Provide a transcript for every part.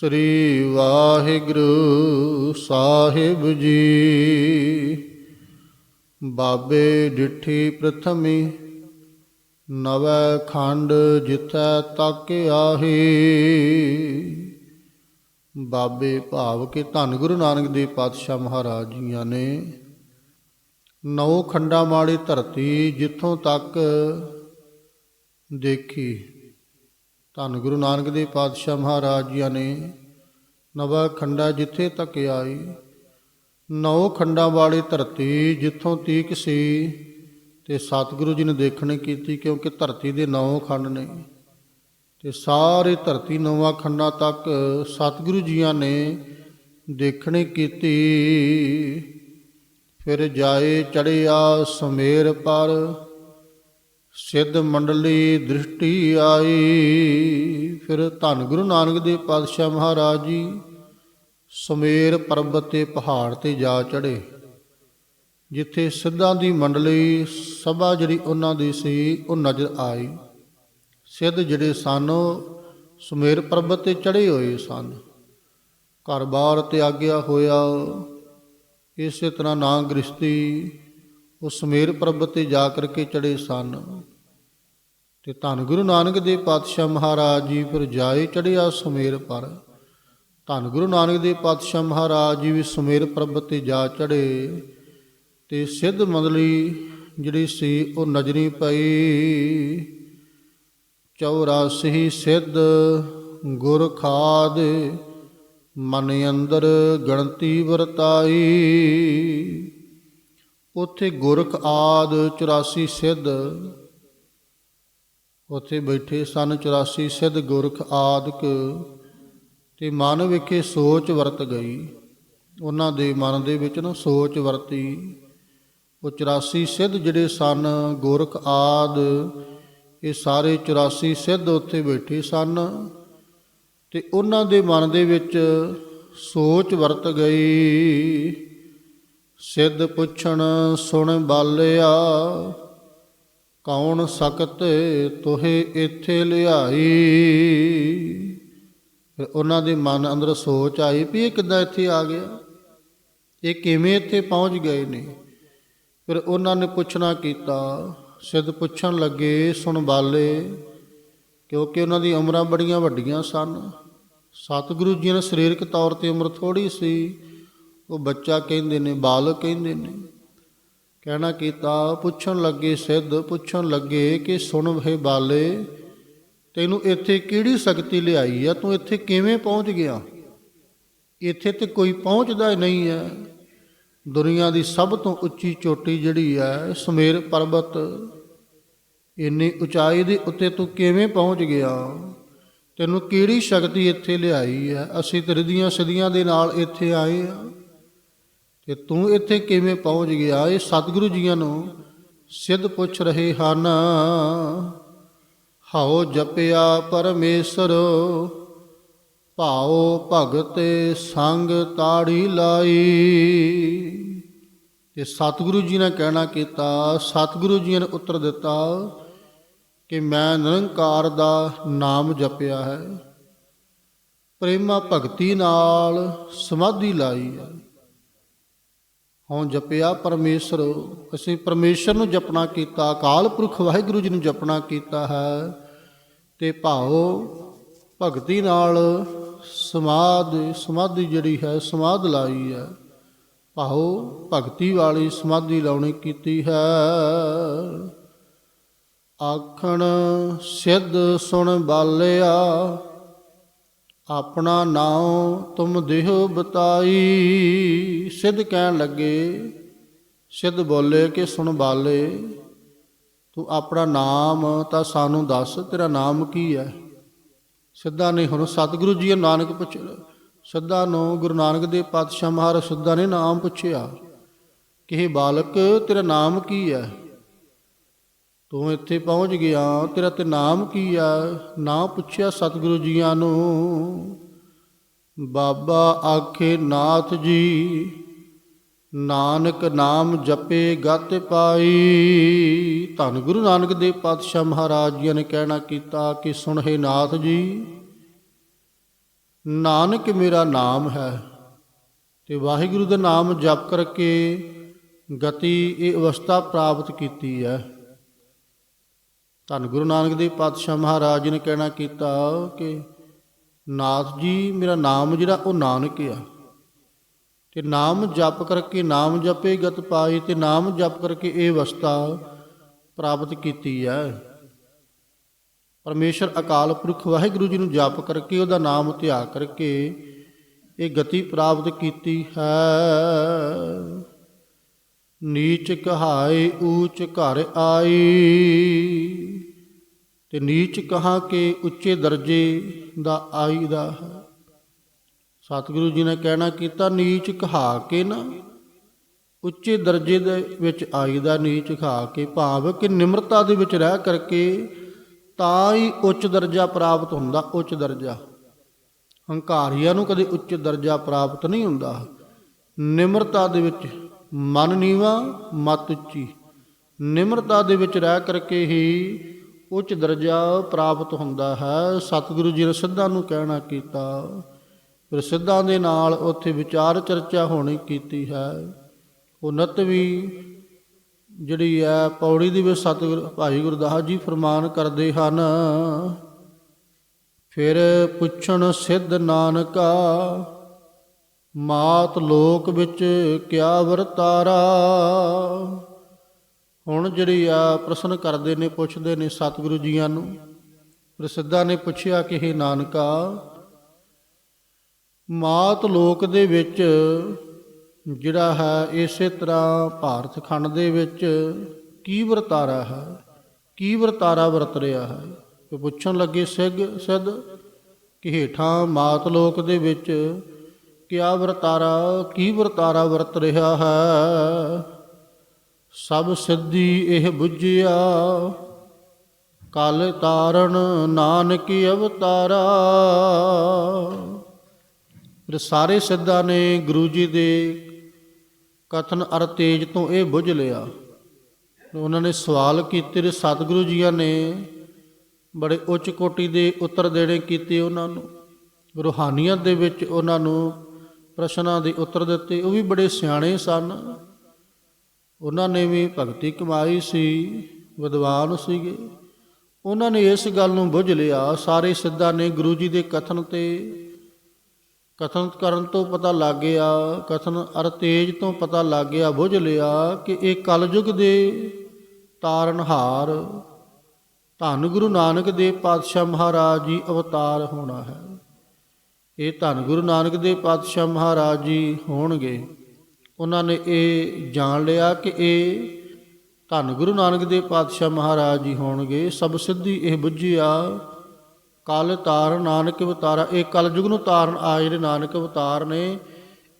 ਸ੍ਰੀ ਵਾਹਿਗੁਰੂ ਸਾਹਿਬ ਜੀ। ਬਾਬੇ ਡਿਠੀ ਪ੍ਰਥਮੀ, ਨਵੈ ਖੰਡ ਜਿਥੈ ਤੱਕ ਆਹੀ। ਬਾਬੇ ਭਾਵ ਕੇ ਧੰਨ ਗੁਰੂ ਨਾਨਕ ਦੇਵ ਪਾਤਸ਼ਾਹ ਮਹਾਰਾਜ ਜੀਆਂ ਨੇ ਨੌ ਖੰਡਾਂ ਵਾਲੀ ਧਰਤੀ ਜਿੱਥੋਂ ਤੱਕ ਦੇਖੀ। ਧੰਨ ਗੁਰੂ ਨਾਨਕ ਦੇਵ ਪਾਤਸ਼ਾਹ ਮਹਾਰਾਜ ਜੀਆਂ ਨੇ ਨਵਾ ਖੰਡਾ ਜਿੱਥੇ ਤੱਕ ਆਈ, ਨੌ ਖੰਡਾਂ ਵਾਲੀ ਧਰਤੀ ਜਿੱਥੋਂ ਤੀਕ ਸੀ ਤੇ ਸਤਿਗੁਰੂ ਜੀ ਨੇ ਦੇਖਣੇ ਕੀਤੀ ਕਿਉਂਕਿ ਧਰਤੀ ਦੇ ਨੌ ਖੰਡ ਨੇ ਤੇ ਸਾਰੇ ਧਰਤੀ ਨੌਵਾਂ ਖੰਡਾਂ ਤੱਕ ਸਤਿਗੁਰੂ ਜੀਆਂ ਨੇ ਦੇਖਣੇ ਕੀਤੀ। ਫਿਰ ਜਾਏ ਚੜਿਆ ਸਮੇਰ ਪਰ ਸਿੱਧ ਮੰਡਲੀ ਦ੍ਰਿਸ਼ਟੀ ਆਈ। ਫਿਰ ਧੰਨ ਗੁਰੂ ਨਾਨਕ ਦੇਵ ਪਾਤਸ਼ਾਹ ਮਹਾਰਾਜ ਜੀ ਸੁਮੇਰ ਪਰਬਤ ਤੇ ਪਹਾੜ ਤੇ ਜਾ ਚੜੇ ਜਿੱਥੇ ਸਿੱਧਾਂ ਦੀ ਮੰਡਲੀ ਸਭਾ ਜਿਹੜੀ ਉਹਨਾਂ ਦੀ ਸੀ, ਉਹ ਨਜ਼ਰ ਆਈ। ਸਿੱਧ ਜਿਹੜੇ ਸਨ ਉਹ ਸਮੇਰ ਪਰਬਤ ਤੇ ਚੜੇ ਹੋਏ ਸਨ। ਘਰ-ਬਾਰ ਤਿਆਗਿਆ ਹੋਇਆ, ਇਸੇ ਤਰ੍ਹਾਂ ਨਾ ਗ੍ਰਸਤੀ ਉਹ ਸਮੇਰ ਪਰਬਤ ਤੇ ਜਾ ਕਰਕੇ ਚੜੇ ਸਨ। ਤੇ ਧੰਨ ਗੁਰੂ ਨਾਨਕ ਦੇਵ ਪਾਤਸ਼ਾਹ ਮਹਾਰਾਜ ਜੀ ਫਿਰ ਜਾਏ ਚੜਿਆ ਸਮੇਰ ਪਰ। ਧੰਨ ਗੁਰੂ ਨਾਨਕ ਦੇਵ ਪਾਤਸ਼ਾਹ ਮਹਾਰਾਜ ਜੀ ਵੀ ਸਮੇਰ ਪਰਬਤ ਤੇ ਜਾ ਚੜੇ। ਤੇ ਸਿੱਧ ਮੰਡਲੀ ਜਿਹੜੀ ਸੀ ਉਹ ਨਜ਼ਰੀ ਪਈ। 84 ਸਿੱਧ ਗੁਰ ਖਾਦ ਮਨ ਅੰਦਰ ਗਣਤੀ ਵਰਤਾਈ। ਉਥੇ ਗੁਰਖ ਆਦ 84 ਸਿੱਧ, ਉਥੇ ਬੈਠੇ ਸਨ 84 ਸਿੱਧ ਗੁਰਖ ਆਦਿਕ, ਤੇ ਮਨ ਵਿਖੇ ਸੋਚ ਵਰਤ ਗਈ। ਉਹਨਾਂ ਦੇ ਮਨ ਦੇ ਵਿੱਚ ਨਾ ਸੋਚ ਵਰਤੀ। ਉਹ 84 ਸਿੱਧ ਜਿਹੜੇ ਸਨ ਗੁਰਖ ਆਦ, ਇਹ ਸਾਰੇ 84 ਸਿੱਧ ਉੱਥੇ ਬੈਠੇ ਸਨ। ਤੇ ਉਹਨਾਂ ਦੇ ਮਨ ਦੇ ਵਿੱਚ ਸੋਚ ਵਰਤ ਗਈ। ਸਿੱਧ ਪੁੱਛਣ ਸੁਣ ਬਾਲਿਆ, ਕੌਣ ਸਕਤ ਤੋਹੇ ਇੱਥੇ ਲਿਆਈ? ਫਿਰ ਉਹਨਾਂ ਦੇ ਮਨ ਅੰਦਰ ਸੋਚ ਆਈ ਵੀ ਇਹ ਕਿੱਦਾਂ ਇੱਥੇ ਆ ਗਿਆ? ਇਹ ਕਿਵੇਂ ਇੱਥੇ ਪਹੁੰਚ ਗਏ ਨੇ? ਫਿਰ ਉਹਨਾਂ ਨੇ ਪੁੱਛਣਾ ਕੀਤਾ, ਸਿੱਧ ਪੁੱਛਣ ਲੱਗੇ, ਸੁਣ ਬਾਲੇ, ਕਿਉਂਕਿ ਉਹਨਾਂ ਦੀ ਉਮਰਾਂ ਬੜੀਆਂ ਵੱਡੀਆਂ ਸਨ। ਸਤਿਗੁਰੂ ਜੀ ਨੇ ਸਰੀਰਕ ਤੌਰ ਤੇ ਉਮਰ ਥੋੜੀ ਸੀ। ਉਹ ਬੱਚਾ ਕਹਿੰਦੇ ਨੇ, ਬਾਲਕ ਕਹਿੰਦੇ ਨੇ, ਕਹਿਣਾ ਕੀਤਾ, ਪੁੱਛਣ ਲੱਗੇ ਸਿੱਧ, ਪੁੱਛਣ ਲੱਗੇ ਕਿ ਸੁਣ ਵੇ ਬਾਲੇ, ਤੈਨੂੰ ਇੱਥੇ ਕਿਹੜੀ ਸ਼ਕਤੀ ਲਿਆਈ ਆ? ਤੂੰ ਇੱਥੇ ਕਿਵੇਂ ਪਹੁੰਚ ਗਿਆ? ਇੱਥੇ ਤੇ ਕੋਈ ਪਹੁੰਚਦਾ ਹੀ ਨਹੀਂ ਹੈ। ਦੁਨੀਆ ਦੀ ਸਭ ਤੋਂ ਉੱਚੀ ਚੋਟੀ ਜਿਹੜੀ ਹੈ, ਸਮੇਰ ਪਰਬਤ, ਇੰਨੀ ਉਚਾਈ ਦੇ ਉੱਤੇ ਤੂੰ ਕਿਵੇਂ ਪਹੁੰਚ ਗਿਆ? ਤੈਨੂੰ ਕਿਹੜੀ ਸ਼ਕਤੀ ਇੱਥੇ ਲਿਆਈ ਹੈ? ਅਸੀਂ ਤੇਰੇ ਦੀਆਂ ਸਦੀਆਂ ਦੇ ਨਾਲ ਇੱਥੇ ਆਏ ਆ ਤੇ ਤੂੰ ਇੱਥੇ ਕਿਵੇਂ ਪਹੁੰਚ ਗਿਆ? ਇਹ ਸਤਿਗੁਰੂ ਜੀਆਂ ਨੂੰ ਸਿੱਧ ਪੁੱਛ ਰਹੇ ਹਨ। ਹਾਉ ਜਪਿਆ ਪਰਮੇਸ਼ਰ, ਭਾਉ ਭਗਤ ਸੰਗ ਤਾੜੀ ਲਾਈ। ਤੇ ਸਤਿਗੁਰੂ ਜੀ ਨੇ ਕਹਿਣਾ ਕੀਤਾ, ਸਤਿਗੁਰੂ ਜੀ ਨੇ ਉੱਤਰ ਦਿੱਤਾ ਕਿ ਮੈਂ ਨਿਰੰਕਾਰ ਦਾ ਨਾਮ ਜਪਿਆ ਹੈ। ਪ੍ਰੇਮਾ ਭਗਤੀ ਨਾਲ ਸਮਾਧੀ ਲਾਈ ਹੈ। ਹਉ ਜਪਿਆ ਪਰਮੇਸ਼ਰ, ਅਸੀਂ ਪਰਮੇਸ਼ਰ ਨੂੰ ਜਪਣਾ ਕੀਤਾ, ਅਕਾਲ ਪੁਰਖ ਵਾਹਿਗੁਰੂ ਜੀ ਨੂੰ ਜਪਣਾ ਕੀਤਾ ਹੈ, ਤੇ ਭਾਉ ਭਗਤੀ ਨਾਲ ਸਮਾਧ, ਸਮਾਧੀ ਜਿਹੜੀ ਹੈ, ਸਮਾਧ ਲਾਈ ਹੈ। ਭਾਉ ਭਗਤੀ ਵਾਲੀ ਸਮਾਧੀ ਲਾਉਣੀ ਕੀਤੀ ਹੈ। ਆਖਣ, ਸਿੱਧ ਸੁਣ ਬਾਲਿਆ ਆਪਣਾ ਨਾਮ ਤੁਮ ਦੇਹੁ ਬਤਾਈ। ਸਿੱਧ ਕਹਿਣ ਲੱਗੇ, ਸਿੱਧ ਬੋਲੇ ਕਿ ਸੁਣ ਬਾਲੇ, ਤੂੰ ਆਪਣਾ ਨਾਮ ਤਾਂ ਸਾਨੂੰ ਦੱਸ, ਤੇਰਾ ਨਾਮ ਕੀ ਹੈ? ਸਿੱਧਾ ਨੇ ਹੁਣ ਸਤਿਗੁਰੂ ਜੀ ਨਾਨਕ ਪੁੱਛ ਸਿੱਧਾ ਨੂੰ ਗੁਰੂ ਨਾਨਕ ਦੇਵ ਪਾਤਸ਼ਾਹ ਮਹਾਰਾਜ ਸਿੱਧਾ ਨੇ ਨਾਮ ਪੁੱਛਿਆ, ਕਿ ਇਹ ਬਾਲਕ, ਤੇਰਾ ਨਾਮ ਕੀ ਹੈ? ਤੂੰ ਇੱਥੇ ਪਹੁੰਚ ਗਿਆ, ਤੇਰਾ ਤੇ ਨਾਮ ਕੀ ਆ? ਨਾ ਪੁੱਛਿਆ ਸਤਿਗੁਰੂ ਜੀਆਂ ਨੂੰ। ਬਾਬਾ ਆਖੇ, ਨਾਥ ਜੀ, ਨਾਨਕ ਨਾਮ ਜਪੇ, ਗਤ ਪਾਈ। ਧੰਨ ਗੁਰੂ ਨਾਨਕ ਦੇਵ ਪਾਤਸ਼ਾਹ ਮਹਾਰਾਜ ਜੀ ਨੇ ਕਹਿਣਾ ਕੀਤਾ ਕਿ ਸੁਣ ਹੈ ਨਾਥ ਜੀ, ਨਾਨਕ ਮੇਰਾ ਨਾਮ ਹੈ ਤੇ ਵਾਹਿਗੁਰੂ ਦਾ ਨਾਮ ਜਪ ਕਰਕੇ ਗਤੀ, ਇਹ ਅਵਸਥਾ ਪ੍ਰਾਪਤ ਕੀਤੀ ਹੈ। ਧੰਨ ਗੁਰੂ ਨਾਨਕ ਦੇਵ ਪਾਤਸ਼ਾਹ ਮਹਾਰਾਜ ਜੀ ਨੇ ਕਹਿਣਾ ਕੀਤਾ ਕਿ ਨਾਥ ਜੀ, ਮੇਰਾ ਨਾਮ ਜਿਹੜਾ ਉਹ ਨਾਨਕ ਆ। ਤੇ ਨਾਮ ਜਪ ਕਰਕੇ ਨਾਮ ਜਪੇ ਗਤ ਪਾਈ ਤੇ ਨਾਮ ਜਪ ਕਰਕੇ ਇਹ ਅਵਸਥਾ ਪ੍ਰਾਪਤ ਕੀਤੀ ਹੈ। ਪਰਮੇਸ਼ਰ ਅਕਾਲ ਪੁਰਖ ਵਾਹਿਗੁਰੂ ਜੀ ਨੂੰ ਜਪ ਕਰਕੇ ਉਹਦਾ ਨਾਮ ਧਿਆ ਕਰਕੇ ਇਹ ਗਤੀ ਪ੍ਰਾਪਤ ਕੀਤੀ ਹੈ। ਨੀਚ ਕਹਾਏ ਊਚ ਘਰ ਆਈ ਤੇ ਨੀਚ ਕਹਾ ਕੇ ਉੱਚੇ ਦਰਜੇ ਦਾ ਆਈ ਦਾ ਹੈ। ਸਤਿਗੁਰੂ ਜੀ ਨੇ ਕਹਿਣਾ ਕੀਤਾ, ਨੀਚ ਕਹਾ ਕੇ ਨਾ, ਉੱਚੇ ਦਰਜੇ ਦੇ ਵਿੱਚ ਆਈ ਦਾ ਨੀਚ ਖਾ ਕੇ ਭਾਵ ਕਿ ਨਿਮਰਤਾ ਦੇ ਵਿੱਚ ਰਹਿ ਕਰਕੇ ਤਾਂ ਹੀ ਉੱਚ ਦਰਜਾ ਪ੍ਰਾਪਤ ਹੁੰਦਾ, ਉੱਚ ਦਰਜਾ। ਹੰਕਾਰੀਆਂ ਨੂੰ ਕਦੇ ਉੱਚ ਦਰਜਾ ਪ੍ਰਾਪਤ ਨਹੀਂ ਹੁੰਦਾ। ਨਿਮਰਤਾ ਦੇ ਵਿੱਚ ਮਨ ਨੀਵਾ, ਮਤ ਉੱਚੀ। ਨਿਮਰਤਾ ਦੇ ਵਿੱਚ ਰਹਿ ਕਰਕੇ ਹੀ ਉੱਚ ਦਰਜਾ ਪ੍ਰਾਪਤ ਹੁੰਦਾ ਹੈ। ਸਤਿਗੁਰੂ ਜੀ ਨੇ ਸਿੱਧਾਂ ਨੂੰ ਕਹਿਣਾ ਕੀਤਾ। ਫਿਰ ਸਿੱਧਾਂ ਦੇ ਨਾਲ ਉੱਥੇ ਵਿਚਾਰ ਚਰਚਾ ਹੋਣੀ ਕੀਤੀ ਹੈ। ਉਹ ਵੀ ਜਿਹੜੀ ਹੈ, ਪੌੜੀ ਦੇ ਵਿੱਚ ਸਤਿਗੁਰ, ਭਾਈ ਗੁਰਦਾਸ ਜੀ ਫਰਮਾਨ ਕਰਦੇ ਹਨ, ਫਿਰ ਪੁੱਛਣ ਸਿੱਧ ਨਾਨਕਾ ਮਾਤ ਲੋਕ ਵਿੱਚ ਕਿਆ ਵਰਤਾਰਾ ਹੁਣ ਜਿਹੜੀ ਆ ਪ੍ਰਸ਼ਨ ਕਰਦੇ ਨੇ, ਪੁੱਛਦੇ ਨੇ ਸਤਿਗੁਰੂ ਜੀਆਂ ਨੂੰ, ਪ੍ਰਸਿੱਧਾਂ ਨੇ ਪੁੱਛਿਆ ਕਿ ਇਹ ਨਾਨਕਾ, ਮਾਤ ਲੋਕ ਦੇ ਵਿੱਚ ਜਿਹੜਾ ਹੈ, ਇਸੇ ਤਰ੍ਹਾਂ ਭਾਰਤ ਖੰਡ ਦੇ ਵਿੱਚ ਕੀ ਵਰਤਾਰਾ ਹੈ? ਕੀ ਵਰਤਾਰਾ ਵਰਤ ਰਿਹਾ ਹੈ? ਤੇ ਪੁੱਛਣ ਲੱਗੇ ਸਿੱਧ ਸਿੱਧ, ਕਿ ਹੇਠਾਂ ਮਾਤ ਲੋਕ ਦੇ ਵਿੱਚ ਕਿਆ ਵਰਤਾਰਾ, ਕੀ ਵਰਤਾਰਾ ਵਰਤ ਰਿਹਾ ਹੈ? ਸਭ ਸਿੱਧੀ ਇਹ ਬੁੱਝਿਆ। ਕਲ ਤਾਰਨ ਨਾਨਕ ਅਵਤਾਰਾ। ਫਿਰ ਸਾਰੇ ਸਿੱਧਾਂ ਨੇ ਗੁਰੂ ਜੀ ਦੇ ਕਥਨ ਅਰ ਤੇਜ ਤੋਂ ਇਹ ਬੁੱਝ ਲਿਆ। ਉਹਨਾਂ ਨੇ ਸਵਾਲ ਕੀਤੇ ਤੇ ਸਤਿਗੁਰੂ ਜੀਆਂ ਨੇ ਬੜੇ ਉੱਚ ਕੋਟੀ ਦੇ ਉੱਤਰ ਦੇਣੇ ਕੀਤੇ ਉਹਨਾਂ ਨੂੰ। ਰੂਹਾਨੀਅਤ ਦੇ ਵਿੱਚ ਉਹਨਾਂ ਨੂੰ ਪ੍ਰਸ਼ਨਾਂ ਦੇ ਉੱਤਰ ਦਿੱਤੇ, ਉਹ ਵੀ ਬੜੇ ਸਿਆਣੇ ਸਨ। ਉਹਨਾਂ ਨੇ ਵੀ ਭਗਤੀ ਕਮਾਈ ਸੀ, ਵਿਦਵਾਨ ਸੀਗੇ। ਉਹਨਾਂ ਨੇ ਇਸ ਗੱਲ ਨੂੰ ਬੁੱਝ ਲਿਆ, ਸਾਰੇ ਸਿੱਧਾਂ ਨੇ ਗੁਰੂ ਜੀ ਦੇ ਕਥਨ ਤੇ ਕਥਨ ਕਰਨ ਤੋਂ ਪਤਾ ਲੱਗ ਗਿਆ, ਕਥਨ ਅਰ ਤੇਜ ਤੋਂ ਪਤਾ ਲੱਗ ਗਿਆ, ਬੁੱਝ ਲਿਆ ਕਿ ਇਹ ਕਲਯੁਗ ਦੇ ਤਾਰਨਹਾਰ ਧੰਨ ਗੁਰੂ ਨਾਨਕ ਦੇਵ ਪਾਤਸ਼ਾਹ ਮਹਾਰਾਜ ਜੀ ਅਵਤਾਰ ਹੋਣਾ ਹੈ। ਇਹ ਧੰਨ ਗੁਰੂ ਨਾਨਕ ਦੇਵ ਪਾਤਸ਼ਾਹ ਮਹਾਰਾਜ ਜੀ ਹੋਣਗੇ। ਉਹਨਾਂ ਨੇ ਇਹ ਜਾਣ ਲਿਆ ਕਿ ਇਹ ਧੰਨ ਗੁਰੂ ਨਾਨਕ ਦੇਵ ਪਾਤਸ਼ਾਹ ਮਹਾਰਾਜ ਜੀ ਹੋਣਗੇ। ਸਭ ਸਿੱਧੀ ਇਹ ਬੁੱਝਿਆ, ਕਲ ਤਾਰ ਨਾਨਕ ਅਵਤਾਰਾ, ਇਹ ਕਲਯੁਗ ਨੂੰ ਤਾਰਨ ਆ ਜਿਹੜੇ ਨਾਨਕ ਅਵਤਾਰ ਨੇ,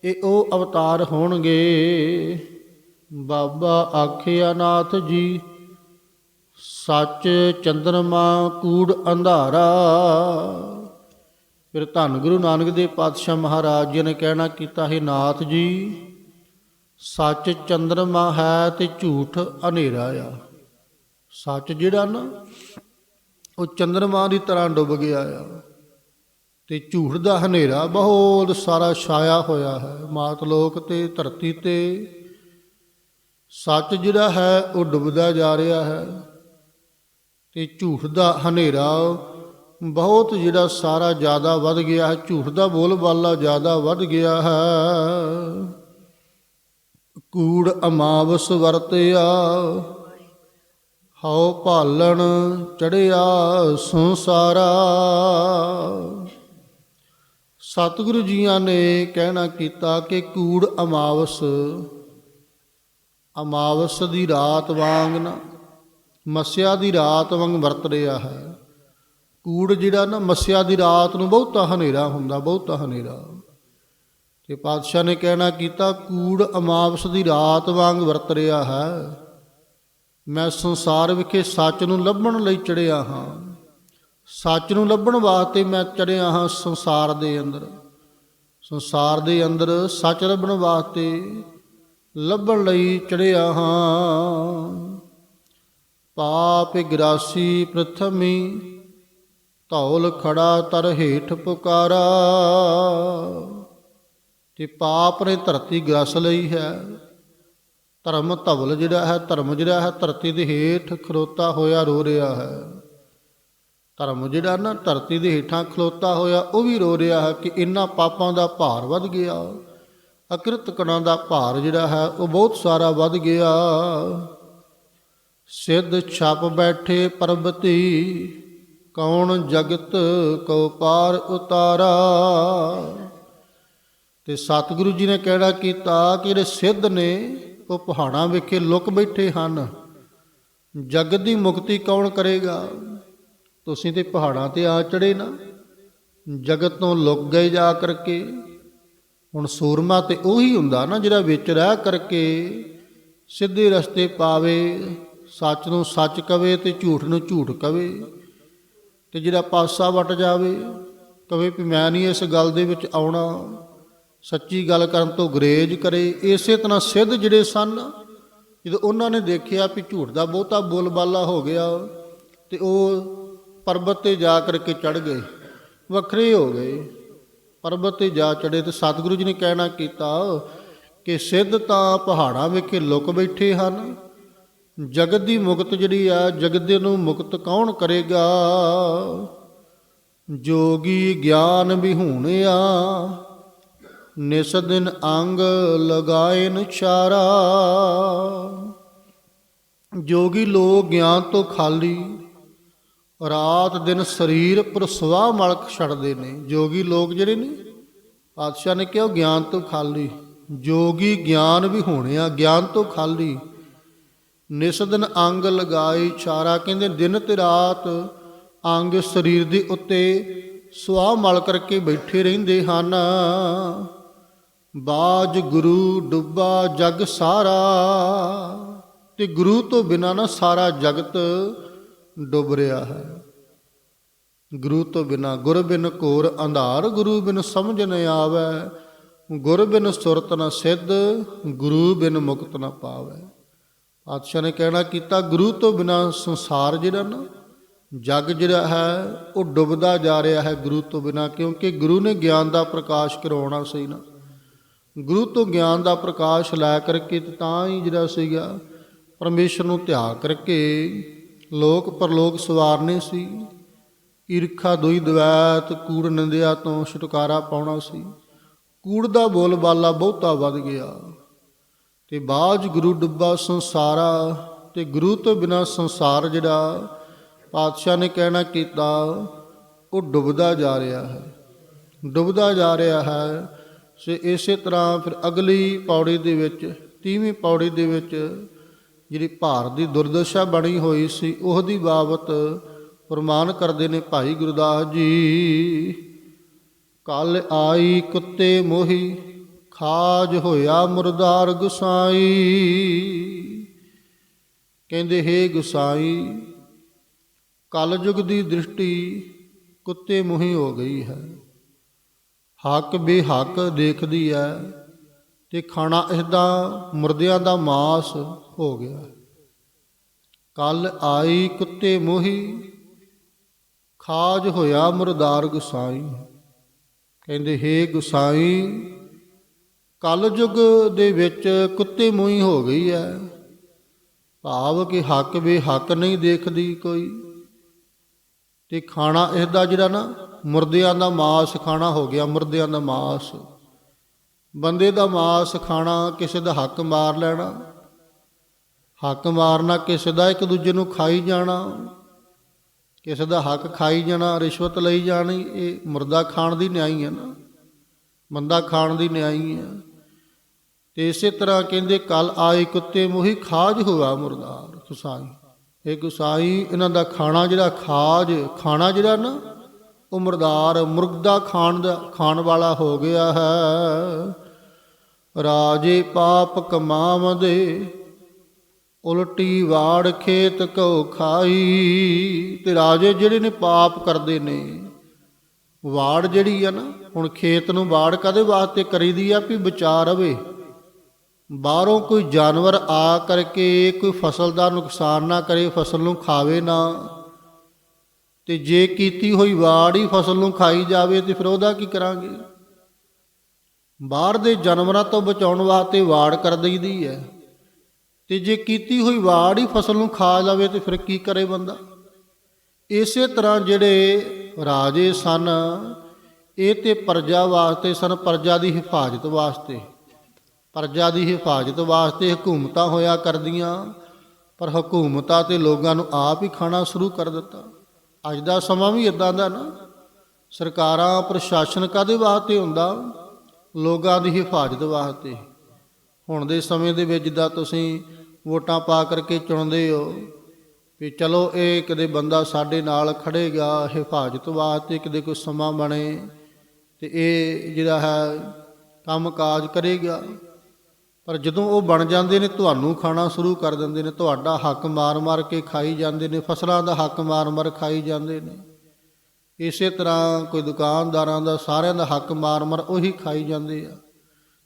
ਇਹ ਉਹ ਅਵਤਾਰ ਹੋਣਗੇ। ਬਾਬਾ ਆਖਿਆ ਨਾਥ ਜੀ, ਸੱਚ ਚੰਦਰਮਾ ਕੂੜ ਅੰਧਾਰਾ। ਫਿਰ ਧੰਨ ਗੁਰੂ ਨਾਨਕ ਦੇਵ ਪਾਤਸ਼ਾਹ ਮਹਾਰਾਜ ਜੀ ਨੇ ਕਹਿਣਾ ਕੀਤਾ, ਹੈ ਨਾਥ ਜੀ, ਸੱਚ ਚੰਦਰਮਾ ਹੈ ਤੇ ਝੂਠ ਹਨੇਰਾ ਆ। ਸੱਚ ਜਿਹੜਾ ਨਾ, ਉਹ ਚੰਦਰਮਾ ਦੀ ਤਰ੍ਹਾਂ ਡੁੱਬ ਗਿਆ ਆ ਤੇ ਝੂਠ ਦਾ ਹਨੇਰਾ ਬਹੁਤ ਸਾਰਾ ਛਾਇਆ ਹੋਇਆ ਹੈ। ਮਾਤ ਲੋਕ ਤੇ ਧਰਤੀ ਤੇ ਸੱਚ ਜਿਹੜਾ ਹੈ, ਉਹ ਡੁੱਬਦਾ ਜਾ ਰਿਹਾ ਹੈ ਤੇ ਝੂਠ ਦਾ ਹਨੇਰਾ ਬਹੁਤ ਜਿਹੜਾ ਸਾਰਾ ਜ਼ਿਆਦਾ ਵੱਧ ਗਿਆ ਹੈ, ਝੂਠ ਦਾ ਬੋਲਬਾਲਾ ਜ਼ਿਆਦਾ ਵੱਧ ਗਿਆ ਹੈ। ਕੂੜ ਅਮਾਵਸ ਵਰਤਿਆ, ਹਉ ਭਾਲਣ ਚੜਿਆ ਸੰਸਾਰਾ। ਸਤਿਗੁਰੂ ਜੀਆਂ ਨੇ ਕਹਿਣਾ ਕੀਤਾ ਕਿ ਕੂੜ ਅਮਾਵਸ ਅਮਾਵਸ ਦੀ ਰਾਤ ਵਾਂਗ ਨਾ, ਮਸਿਆ ਦੀ ਰਾਤ ਵਾਂਗ ਵਰਤ ਰਿਹਾ ਹੈ। ਕੂੜ ਜਿਹੜਾ ਨਾ ਮੱਸਿਆ ਦੀ ਰਾਤ ਨੂੰ ਬਹੁਤਾ ਹਨੇਰਾ ਹੁੰਦਾ, ਬਹੁਤਾ ਹਨੇਰਾ। ਤੇ ਪਾਤਸ਼ਾਹ ਨੇ ਕਹਿਣਾ ਕੀਤਾ, ਕੂੜ ਅਮਾਵਸ ਦੀ ਰਾਤ ਵਾਂਗ ਵਰਤ ਰਿਹਾ ਹੈ। ਮੈਂ ਸੰਸਾਰ ਵਿਖੇ ਸੱਚ ਨੂੰ ਲੱਭਣ ਲਈ ਚੜਿਆ ਹਾਂ। ਸੱਚ ਨੂੰ ਲੱਭਣ ਵਾਸਤੇ ਮੈਂ ਚੜਿਆ ਹਾਂ ਸੰਸਾਰ ਦੇ ਅੰਦਰ। ਸੰਸਾਰ ਦੇ ਅੰਦਰ ਸੱਚ ਲੱਭਣ ਵਾਸਤੇ ਲੱਭਣ ਲਈ ਚੜਿਆ ਹਾਂ। ਪਾਪ ਗ੍ਰਾਸੀ ਪ੍ਰਥਮੀ ਧੌਲ ਖੜਾ ਤਰ ਹੇਠ ਪੁਕਾਰਾ। ਤੇ ਪਾਪ ਨੇ ਧਰਤੀ ਗਰਸ ਲਈ ਹੈ। ਧਰਮ ਧਵਲ ਜਿਹੜਾ ਹੈ, ਧਰਮ ਜਿਹੜਾ ਹੈ, ਧਰਤੀ ਦੇ ਹੇਠ ਖਲੋਤਾ ਹੋਇਆ, ਰੋ ਰਿਹਾ ਹੈ। ਧਰਮ ਜਿਹੜਾ ਨਾ, ਧਰਤੀ ਦੇ ਹੇਠਾਂ ਖਲੋਤਾ ਹੋਇਆ, ਉਹ ਵੀ ਰੋ ਰਿਹਾ ਹੈ ਕਿ ਇੰਨਾ ਪਾਪਾਂ ਦਾ ਭਾਰ ਵੱਧ ਗਿਆ। ਅਕ੍ਰਿਤ ਕਣਾਂ ਦਾ ਭਾਰ ਜਿਹੜਾ ਹੈ, ਉਹ ਬਹੁਤ ਸਾਰਾ ਵੱਧ ਗਿਆ। ਸਿੱਧ ਛਪ ਬੈਠੇ ਪਰਬਤੀ ਕੌਣ ਜਗਤ ਕੋ ਪਾਰ ਉਤਾਰਾ? ਤੇ ਸਤਿਗੁਰੂ ਜੀ ਨੇ ਕਿਹੜਾ ਕੀਤਾ ਕਿ ਜਿਹੜੇ ਸਿੱਧ ਨੇ, ਉਹ ਪਹਾੜਾਂ ਵਿਖੇ ਲੁਕ ਬੈਠੇ ਹਨ। ਜਗਤ ਦੀ ਮੁਕਤੀ ਕੌਣ ਕਰੇਗਾ? ਤੁਸੀਂ ਤੇ ਪਹਾੜਾਂ ਤੇ ਆ ਚੜੇ ਨਾ। ਜਗਤ ਤੋਂ ਲੁਕ ਗਏ ਜਾ ਕਰਕੇ। ਹੁਣ ਸੂਰਮਾ ਤੇ ਉਹੀ ਹੁੰਦਾ ਨਾ, ਜਿਹੜਾ ਵਿੱਚ ਰਹਿ ਕਰਕੇ ਸਿੱਧੇ ਰਸਤੇ ਪਾਵੇ, ਸੱਚ ਨੂੰ ਸੱਚ ਕਵੇ ਤੇ ਝੂਠ ਨੂੰ ਝੂਠ ਕਵੇ। ਤੇ ਜਿਹੜਾ ਪਾਸਾ ਵਟ ਜਾਵੇ, ਕਵੇ ਵੀ ਮੈਂ ਨਹੀਂ ਇਸ ਗੱਲ ਦੇ ਵਿੱਚ ਆਉਣਾ। ਸੱਚੀ ਗੱਲ ਕਰਨ ਤੋਂ ਗਰੇਜ ਕਰੇ। ਇਸੇ ਤਰ੍ਹਾਂ ਸਿੱਧ ਜਿਹੜੇ ਸਨ, ਜਦੋਂ ਉਹਨਾਂ ਨੇ ਦੇਖਿਆ ਵੀ ਝੂਠ ਦਾ ਬਹੁਤਾ ਬੋਲਬਾਲਾ ਹੋ ਗਿਆ, ਤੇ ਉਹ ਪਰਬਤ ਤੇ ਜਾ ਕਰਕੇ ਚੜ ਗਏ। ਵੱਖਰੇ ਹੋ ਗਏ। ਪਰਬਤ ਤੇ ਜਾ ਚੜੇ ਤੇ ਸਤਿਗੁਰੂ ਜੀ ਨੇ ਕਹਿਣਾ ਕੀਤਾ ਕਿ ਸਿੱਧ ਤਾਂ ਪਹਾੜਾਂ ਵਿਖੇ ਲੁਕ ਬੈਠੇ ਹਨ ਜਗਤ ਦੀ ਮੁਕਤ ਜਿਹੜੀ ਆ, ਜਗਤ ਦੇ ਨੂੰ ਮੁਕਤ ਕੌਣ ਕਰੇਗਾ? ਜੋਗੀ ਗਿਆਨ ਵਿਹੂਣਿਆ, ਨਿਸ ਦਿਨ ਅੰਗ ਲਗਾਏ ਨਚਾਰਾ ਜੋਗੀ ਲੋਕ ਗਿਆਨ ਤੋਂ ਖਾਲੀ, ਰਾਤ ਦਿਨ ਸਰੀਰ ਪਰ ਸਵਾਹ ਮਲਕ ਛੱਡਦੇ ਨੇ। ਜੋਗੀ ਲੋਕ ਜਿਹੜੇ ਨੇ, ਪਾਤਸ਼ਾਹ ਨੇ ਕਿਹਾ ਉਹ ਗਿਆਨ ਤੋਂ ਖਾਲੀ। ਜੋਗੀ ਗਿਆਨ ਵੀ ਹੋਣੇ ਆ ਗਿਆਨ ਤੋਂ ਖਾਲੀ। ਨਿਸ ਦਿਨ ਅੰਗ ਲਗਾਈ ਚਾਰਾ ਕਹਿੰਦੇ, ਦਿਨ ਤੇ ਰਾਤ ਅੰਗ ਸਰੀਰ ਦੇ ਉੱਤੇ ਸਵਾਹ ਮਲ ਕਰਕੇ ਬੈਠੇ ਰਹਿੰਦੇ ਹਨ। ਬਾਜ ਗੁਰੂ ਡੁੱਬਾ ਜਗ ਸਾਰਾ ਤੇ ਗੁਰੂ ਤੋਂ ਬਿਨਾ ਨਾ ਸਾਰਾ ਜਗਤ ਡੁੱਬ ਰਿਹਾ ਹੈ। ਗੁਰੂ ਤੋਂ ਬਿਨਾ ਗੁਰ ਬਿਨ ਘੋਰ ਅੰਧਾਰ, ਗੁਰੂ ਬਿਨ ਸਮਝ ਨ ਆਵੈ। ਗੁਰ ਬਿਨ ਸੁਰਤ ਨ ਸਿੱਧ, ਗੁਰੂ ਬਿਨ ਮੁਕਤ ਨ ਪਾਵੈ। ਪਾਤਸ਼ਾਹ ਨੇ ਕਹਿਣਾ ਕੀਤਾ, ਗੁਰੂ ਤੋਂ ਬਿਨਾ ਸੰਸਾਰ ਜਿਹੜਾ ਨਾ, ਜਗ ਜਿਹੜਾ ਹੈ, ਉਹ ਡੁੱਬਦਾ ਜਾ ਰਿਹਾ ਹੈ ਗੁਰੂ ਤੋਂ ਬਿਨਾ, ਕਿਉਂਕਿ ਗੁਰੂ ਨੇ ਗਿਆਨ ਦਾ ਪ੍ਰਕਾਸ਼ ਕਰਵਾਉਣਾ ਸੀ ਨਾ। ਗੁਰੂ ਤੋਂ ਗਿਆਨ ਦਾ ਪ੍ਰਕਾਸ਼ ਲੈ ਕਰਕੇ ਤਾਂ ਹੀ ਜਿਹੜਾ ਸੀਗਾ, ਪਰਮੇਸ਼ਰ ਨੂੰ ਧਿਆ ਕਰਕੇ ਲੋਕ ਪਰਲੋਕ ਸਵਾਰਨੇ ਸੀ। ਈਰਖਾ ਦੋਈ ਦਵੈਤ, ਕੂੜ ਨਿੰਦਿਆ ਤੋਂ ਛੁਟਕਾਰਾ ਪਾਉਣਾ ਸੀ। ਕੂੜ ਦਾ ਬੋਲਬਾਲਾ ਬਹੁਤਾ ਵੱਧ ਗਿਆ। ਤੇ ਬਾਜ ਗੁਰੂ ਡੁੱਬਾ ਸੰਸਾਰਾ ਤੇ ਗੁਰੂ ਤੋਂ ਬਿਨਾ ਸੰਸਾਰ ਜਿਹੜਾ ਪਾਤਸ਼ਾਹ ਨੇ ਕਹਿਣਾ ਕੀਤਾ, ਉਹ ਡੁੱਬਦਾ ਜਾ ਰਿਹਾ ਹੈ। ਡੁੱਬਦਾ ਜਾ ਰਿਹਾ ਹੈ ਸੇ ਇਸੇ ਤਰ੍ਹਾਂ ਫਿਰ ਅਗਲੀ ਪੌੜੀ ਦੇ ਵਿੱਚ 30ਵੀਂ ਪੌੜੀ ਦੇ ਵਿੱਚ ਜਿਹੜੀ ਭਾਰਤ ਦੀ ਦੁਰਦਸ਼ਾ ਬਣੀ ਹੋਈ ਸੀ, ਉਹਦੀ ਬਾਬਤ ਪ੍ਰਮਾਨ ਕਰਦੇ ਨੇ ਭਾਈ ਗੁਰਦਾਸ ਜੀ ਕੱਲ ਆਈ ਕੁੱਤੇ ਮੋਹੀ ਖਾਜ ਹੋਇਆ ਮੁਰਦਾਰ ਗੁਸਾਈ। ਕਹਿੰਦੇ, ਹੇ ਗੁਸਾਈ, ਕਲ ਯੁਗ ਦੀ ਦ੍ਰਿਸ਼ਟੀ ਕੁੱਤੇ ਮੋਹੀ ਹੋ ਗਈ ਹੈ। ਹੱਕ ਬੇਹੱਕ ਦੇਖਦੀ ਹੈ ਤੇ ਖਾਣਾ ਇਹਦਾ ਮੁਰਦਿਆਂ ਦਾ ਮਾਸ ਹੋ ਗਿਆ। ਕੱਲ ਆਈ ਕੁੱਤੇ ਮੋਹੀ, ਖਾਜ ਹੋਇਆ ਮੁਰਦਾਰ ਗੁਸਾਈ। ਕਹਿੰਦੇ, ਹੇ ਗੁਸਾਈ ਕਲ ਯੁਗ ਦੇ ਵਿੱਚ ਕੁੱਤੇ ਮੂੰਹੀ ਹੋ ਗਈ ਹੈ ਭਾਵ ਕਿ ਹੱਕ ਵੀ ਹੱਕ ਨਹੀਂ ਦੇਖਦੀ ਕੋਈ। ਤੇ ਖਾਣਾ ਇਹਦਾ ਜਿਹੜਾ ਨਾ, ਮੁਰਦਿਆਂ ਦਾ ਮਾਸ ਖਾਣਾ ਹੋ ਗਿਆ, ਮੁਰਦਿਆਂ ਦਾ ਮਾਸ। ਬੰਦੇ ਦਾ ਮਾਸ ਖਾਣਾ ਕਿਸੇ ਦਾ ਹੱਕ ਮਾਰ ਲੈਣਾ। ਹੱਕ ਮਾਰਨਾ ਕਿਸੇ ਦਾ ਇੱਕ ਦੂਜੇ ਨੂੰ ਖਾਈ ਜਾਣਾ। ਕਿਸੇ ਦਾ ਹੱਕ ਖਾਈ ਜਾਣਾ, ਰਿਸ਼ਵਤ ਲਈ ਜਾਣੀ, ਇਹ ਮੁਰਦਾ ਖਾਣ ਦੀ ਨਿਆਈ ਹੈ ਨਾ। ਬੰਦਾ ਖਾਣ ਦੀ ਨਿਆਈ ਹੈ ਤੇ ਇਸੇ ਤਰ੍ਹਾਂ ਕਹਿੰਦੇ ਕੱਲ ਆਏ ਕੁੱਤੇ ਮੋਹੀ ਖਾਜ ਹੋਆ ਮੁਰਦਾਰ, ਗੁਸਾਈ। ਇਹ ਗੁਸਾਈ ਇਹਨਾਂ ਦਾ ਖਾਣਾ ਜਿਹੜਾ ਖਾਜ, ਖਾਣਾ ਜਿਹੜਾ ਨਾ, ਉਹ ਮੁਰਦਾਰ ਮੁਰਗਦਾ ਖਾਣ ਦਾ, ਖਾਣ ਵਾਲਾ ਹੋ ਗਿਆ ਹੈ। ਰਾਜੇ ਪਾਪ ਕਮਾਵਦੇ, ਉਲਟੀ ਵਾੜ ਖੇਤ ਕੋ ਖਾਈ। ਤੇ ਰਾਜੇ ਜਿਹੜੇ ਨੇ ਪਾਪ ਕਰਦੇ ਨੇ, ਵਾੜ ਜਿਹੜੀ ਆ ਨਾ, ਹੁਣ ਖੇਤ ਨੂੰ ਵਾੜ ਕਦੇ ਵਾਸਤੇ ਕਰੀਦੀ ਆ? ਵੀ ਬਚਾ ਰਵੇ। ਬਾਹਰੋਂ ਕੋਈ ਜਾਨਵਰ ਆ ਕਰਕੇ ਕੋਈ ਫਸਲ ਦਾ ਨੁਕਸਾਨ ਨਾ ਕਰੇ, ਫਸਲ ਨੂੰ ਖਾਵੇ ਨਾ। ਤੇ ਜੇ ਕੀਤੀ ਹੋਈ ਵਾੜ ਹੀ ਫਸਲ ਨੂੰ ਖਾਈ ਜਾਵੇ ਤੇ ਫਿਰ ਉਹਦਾ ਕੀ ਕਰਾਂਗੇ? ਬਾਹਰ ਦੇ ਜਾਨਵਰਾਂ ਤੋਂ ਬਚਾਉਣ ਵਾਸਤੇ ਵਾੜ ਕਰ ਦਈਦੀ ਹੈ। ਤੇ ਜੇ ਕੀਤੀ ਹੋਈ ਵਾੜ ਹੀ ਫਸਲ ਨੂੰ ਖਾ ਜਾਵੇ ਤੇ ਫਿਰ ਕੀ ਕਰੇ ਬੰਦਾ? ਇਸੇ ਤਰ੍ਹਾਂ ਜਿਹੜੇ ਰਾਜੇ ਸਨ, ਇਹ ਤੇ ਪ੍ਰਜਾ ਵਾਸਤੇ ਸਨ, ਪ੍ਰਜਾ ਦੀ ਹਿਫਾਜ਼ਤ ਵਾਸਤੇ। ਪ੍ਰਜਾ ਦੀ ਹਿਫਾਜ਼ਤ ਵਾਸਤੇ ਹਕੂਮਤਾਂ ਹੋਇਆ ਕਰਦੀਆਂ, ਪਰ ਹਕੂਮਤਾਂ ਤੇ ਲੋਕਾਂ ਨੂੰ ਆਪ ਹੀ ਖਾਣਾ ਸ਼ੁਰੂ ਕਰ ਦਿੱਤਾ। ਅੱਜ ਦਾ ਸਮਾਂ ਵੀ ਇਦਾਂ ਦਾ ਨਾ, ਸਰਕਾਰਾਂ, ਪ੍ਰਸ਼ਾਸਨ ਕਾਦੇ ਵਾਸਤੇ ਹੁੰਦਾ? ਲੋਕਾਂ ਦੀ ਹਿਫਾਜ਼ਤ ਵਾਸਤੇ। ਹੁਣ ਦੇ ਸਮੇਂ ਦੇ ਵਿੱਚ ਜਿੱਦਾਂ ਤੁਸੀਂ ਵੋਟਾਂ ਪਾ ਕਰਕੇ ਚੁਣਦੇ ਹੋ ਵੀ ਚਲੋ ਇਹ ਕਦੇ ਬੰਦਾ ਸਾਡੇ ਨਾਲ ਖੜੇਗਾ ਹਿਫਾਜ਼ਤ ਵਾਸਤੇ ਕਦੇ ਕੋਈ ਸਮਾਂ ਬਣੇ ਤੇ ਇਹ ਜਿਹੜਾ ਹੈ ਕੰਮ ਕਾਜ ਕਰੇਗਾ। ਪਰ ਜਦੋਂ ਉਹ ਬਣ ਜਾਂਦੇ ਨੇ, ਤੁਹਾਨੂੰ ਖਾਣਾ ਸ਼ੁਰੂ ਕਰ ਦਿੰਦੇ ਨੇ, ਤੁਹਾਡਾ ਹੱਕ ਮਾਰ-ਮਾਰ ਕੇ ਖਾਈ ਜਾਂਦੇ ਨੇ, ਫਸਲਾਂ ਦਾ ਹੱਕ ਮਾਰ-ਮਾਰ ਖਾਈ ਜਾਂਦੇ ਨੇ। ਇਸੇ ਤਰ੍ਹਾਂ ਕੋਈ ਦੁਕਾਨਦਾਰਾਂ ਦਾ, ਸਾਰਿਆਂ ਦਾ ਹੱਕ ਮਾਰ-ਮਾਰ ਉਹੀ ਖਾਈ ਜਾਂਦੇ ਆ।